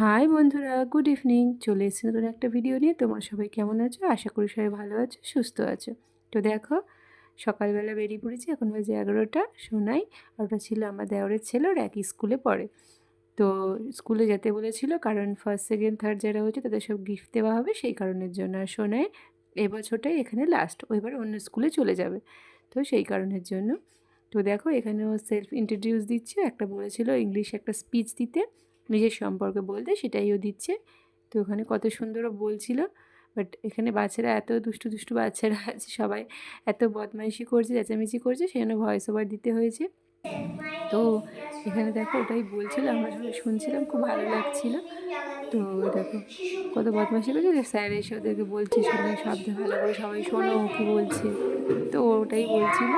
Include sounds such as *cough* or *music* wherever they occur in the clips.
High বন্ধুরা, good evening. চলে এসেছি নতুন একটা ভিডিও নিয়ে। তোমরা সবাই কেমন আছো? আশা করি সবাই ভালো আছো, সুস্থ আছো। তো দেখো, সকালবেলা বেরিয়ে পড়েছি, এখন বাজে এগারোটা শোনাই আর ওটা ছিল আমার দেওরের ছেলে, ওর একই স্কুলে পড়ে। তো স্কুলে যেতে বলেছিল, কারণ ফার্স্ট সেকেন্ড থার্ড যারা হচ্ছে তাদের সব গিফট দেওয়া হবে, সেই কারণের জন্য। আর শোনাই এবছরটাই এখানে লাস্ট ওইবার অন্য স্কুলে চলে যাবে। তো সেই কারণের জন্য। তো দেখো, এখানেও সেলফ ইন্ট্রোডিউস দিচ্ছে। একটা বলেছিল ইংলিশ একটা স্পিচ দিতে। নিজের সম্পর্কে বলতে সেটাইও দিচ্ছে। তো ওখানে কত সুন্দরও বলছিল। বাট এখানে বাচ্চারা এত দুষ্টু দুষ্টু বাচ্চারা *laughs* আছে, সবাই এত বদমাইশি করছে, চেঁচামেচি করছে সেজন্য ভয়েস ওভার দিতে হয়েছে। তো এখানে দেখো ওটাই বলছিল, আমরা সবাই শুনছিলাম, খুব ভালো লাগছিল। তো দেখো কত বদমাইশি করছে স্যার এসে ওদেরকে বলছে, শোনো শব্দে ভালো করে সবাই শোনো কী বলছে। তো ওটাই বলছিল।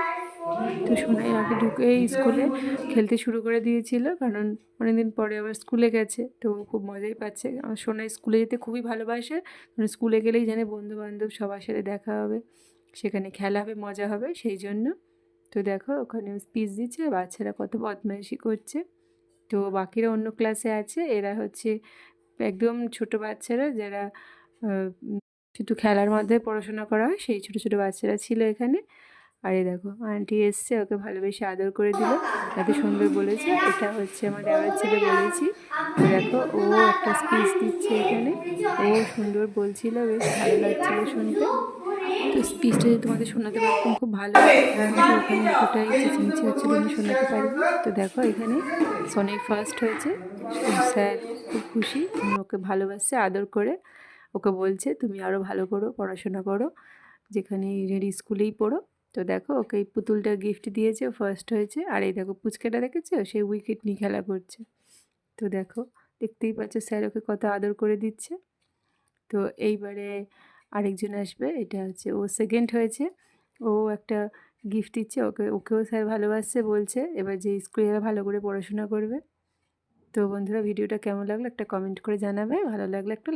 তো সোনাই আগে ঢুকে স্কুলে খেলতে শুরু করে দিয়েছিল, কারণ অনেকদিন পরে আবার স্কুলে গেছে, তো খুব মজাই পাচ্ছে। আমার সোনাই স্কুলে যেতে খুবই ভালোবাসে, কারণ স্কুলে গেলেই জানে বন্ধু বান্ধব সবার সাথে দেখা হবে, সেখানে খেলা হবে, মজা হবে, সেই জন্য। তো দেখো, ওখানে স্পিচ দিচ্ছে, বাচ্চারা কত বদমাইশি করছে। তো বাকিরা অন্য ক্লাসে আছে, এরা হচ্ছে একদম ছোট বাচ্চারা যারা শুধু খেলার মধ্যে পড়াশোনা করা হয়, সেই ছোটো ছোটো বাচ্চারা ছিল এখানে। আর এই দেখো, আন্টি এসছে, ওকে ভালোবেসে আদর করে দিল এত সুন্দর বলেছে। এটা হচ্ছে আমার দেওয়ার ছেলে বলেছি। দেখো, ও একটা স্পিচ দিচ্ছে এখানে। ও সুন্দর বলছিল, বেশ ভালো লাগছিল শুনতে। তো স্পিচটা যদি তোমাদের শোনাতে পারতাম খুব ভালো। ওখানে ওটাই চেঁচামেচি আমি শোনাতে পারিনি তো দেখো, এখানে সোনি ফার্স্ট হয়েছে। স্যার খুব খুশি ওকে ভালোবাসছে, আদর করে। ওকে বলছে, তুমি আরও ভালো করো, পড়াশোনা করো। যেখানে স্কুলেই পড়ো। তো দেখো ওকে এই পুতুলটা গিফট দিয়েছে, ও ফার্স্ট হয়েছে। আর এই দেখো পুচকেটা দেখেছ? সে উইকেট নিয়ে খেলা করছে। তো দেখো, দেখতেই পাচ্ছ স্যার ওকে কত আদর করে দিচ্ছে। তো এইবারে আরেকজন আসবে, এটা হচ্ছে ও সেকেন্ড হয়েছে। ও একটা গিফট দিচ্ছে, ওকে, ওকেও স্যার ভালোবাসছে, বলছে, এবার যে স্কুলে ভালো করে পড়াশোনা করবে। তো বন্ধুরা, ভিডিওটা কেমন লাগল? একটা কমেন্ট করে জানাবে। ভালো লাগলে একটা